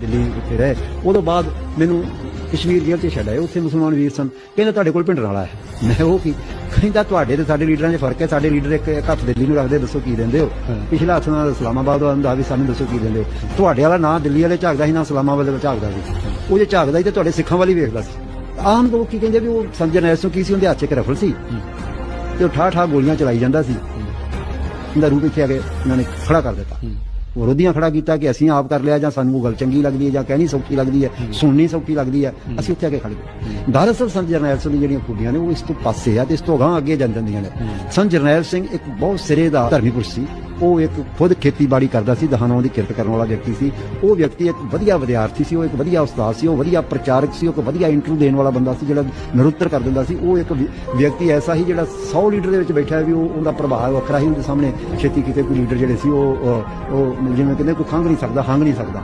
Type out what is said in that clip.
ਦਿੱਲੀ ਉੱਥੇ ਰਹੇ। ਉਦੋਂ ਬਾਅਦ ਮੈਨੂੰ ਕਸ਼ਮੀਰ ਜੇਲ੍ਹ 'ਚ ਛੱਡਿਆ ਉੱਥੇ ਮੁਸਲਮਾਨ ਵੀਰ ਸਨ। ਕਹਿੰਦੇ ਤੁਹਾਡੇ ਕੋਲ ਪਿੰਡ ਵਾਲਾ ਹੈ। ਮੈਂ ਉਹ ਕੀ ਕਹਿੰਦਾ ਤੁਹਾਡੇ ਤੇ ਸਾਡੇ ਲੀਡਰਾਂ 'ਚ ਫ਼ਰਕ ਹੈ। ਸਾਡੇ ਲੀਡਰ ਇੱਕ ਇੱਕ ਹੱਥ ਦਿੱਲੀ ਨੂੰ ਰੱਖਦੇ ਦੱਸੋ ਕੀ ਦਿੰਦੇ ਹੋ? ਪਿਛਲਾ ਹੱਥ ਨਾਲ ਇਸਲਾਮਾਬਾਦ ਵਾਲਾ ਹੁੰਦਾ ਵੀ ਸਾਨੂੰ ਦੱਸੋ ਕੀ ਦਿੰਦੇ ਹੋ? ਤੁਹਾਡੇ ਵਾਲਾ ਨਾਂ ਦਿੱਲੀ ਵਾਲੇ ਝਾਕਦਾ ਸੀ ਨਾ ਇਸਲਾਮਾਬਾਦ ਵਾਲੇ ਝਾਕਦਾ ਸੀ। ਉਹ ਜੇ ਝਾਕਦਾ ਸੀ ਤੇ ਤੁਹਾਡੇ ਸਿੱਖਾਂ ਵਾਲੀ ਵੇਖਦਾ ਸੀ। ਆਮ ਲੋਕ ਕੀ ਕਹਿੰਦੇ ਵੀ ਉਹ ਸੰਜਨ ਐਸੋ ਕੀ ਸੀ? ਉਹਦੇ ਹੱਥ 'ਚ ਇੱਕ ਰਫਲ ਸੀ। ਤੇ ਉਹ ਠਾ ਠਾ ਗੋਲੀਆਂ ਚਲਾਈ ਜਾਂਦਾ ਸੀ। ਉਹਦਾ ਰੂਪ ਇੱਥੇ ਆ ਕੇ ਇਹਨਾਂ ਨੇ ਖੜਾ ਕਰ ਦਿੱਤਾ। ਵਿਰੋਧੀਆਂ ਖੜਾ ਕੀਤਾ ਕਿ ਅਸੀਂ ਆਪ ਕਰ ਲਿਆ ਜਾਂ ਸਾਨੂੰ ਉਹ ਗੱਲ ਚੰਗੀ ਲੱਗਦੀ ਹੈ ਜਾਂ ਕਹਿਣੀ ਸੌਖੀ ਲੱਗਦੀ ਹੈ ਸੁਣਨੀ ਸੌਖੀ ਲੱਗਦੀ ਹੈ ਅਸੀਂ ਉੱਥੇ ਆ ਕੇ ਖੜ ਗਏ। ਦਰਅਸਲ ਸੰਤ ਜਰਨੈਲ ਸਿੰਘ ਦੀ ਜਿਹੜੀਆਂ ਖੂਬੀਆਂ ਨੇ ਉਹ ਇਸ ਤੋਂ ਪਾਸੇ ਆ ਤੇ ਇਸ ਤੋਂ ਗਾਂ ਅੱਗੇ ਜਾਂਦੀਆਂ ਨੇ। ਸੰਤ ਜਰਨੈਲ ਸਿੰਘ ਇੱਕ ਬਹੁਤ ਸਿਰੇ ਦਾ ਧਰਮੀ ਪੁਰਸ਼ ਸੀ। ਉਹ ਇੱਕ ਖੁਦ ਖੇਤੀਬਾੜੀ ਕਰਦਾ ਸੀ, ਦਹਾਨੋਂ ਦੀ ਕਿਰਤ ਕਰਨ ਵਾਲਾ ਵਿਅਕਤੀ ਸੀ। ਉਹ ਵਿਅਕਤੀ ਇੱਕ ਵਧੀਆ ਵਿਦਿਆਰਥੀ ਸੀ, ਉਹ ਇੱਕ ਵਧੀਆ ਉਸਤਾਦ ਸੀ, ਉਹ ਵਧੀਆ ਪ੍ਰਚਾਰਕ ਸੀ, ਉਹ ਇੱਕ ਵਧੀਆ ਇੰਟਰਵਿਊ ਦੇਣ ਵਾਲਾ ਬੰਦਾ ਸੀ, ਜਿਹੜਾ ਨਿਰੁੱਤਰ ਕਰ ਦਿੰਦਾ ਸੀ। ਉਹ ਇੱਕ ਵਿਅਕਤੀ ਐਸਾ ਸੀ ਜਿਹੜਾ 100 ਲੀਡਰ ਦੇ ਵਿੱਚ ਬੈਠਾ ਵੀ ਉਹ, ਉਹਦਾ ਪ੍ਰਭਾਵ ਵੱਖਰਾ ਸੀ, ਉਹਦੇ ਸਾਹਮਣੇ ਛੇਤੀ ਕਿਤੇ ਕੋਈ ਲੀਡਰ ਜਿਹੜੇ ਸੀ ਉਹ, ਉਹ- ਜਿਵੇਂ ਕਹਿੰਦੇ ਕੋਈ ਖੰਘ ਨਹੀਂ ਸਕਦਾ, ਹੰਗ ਨਹੀਂ ਸਕਦਾ।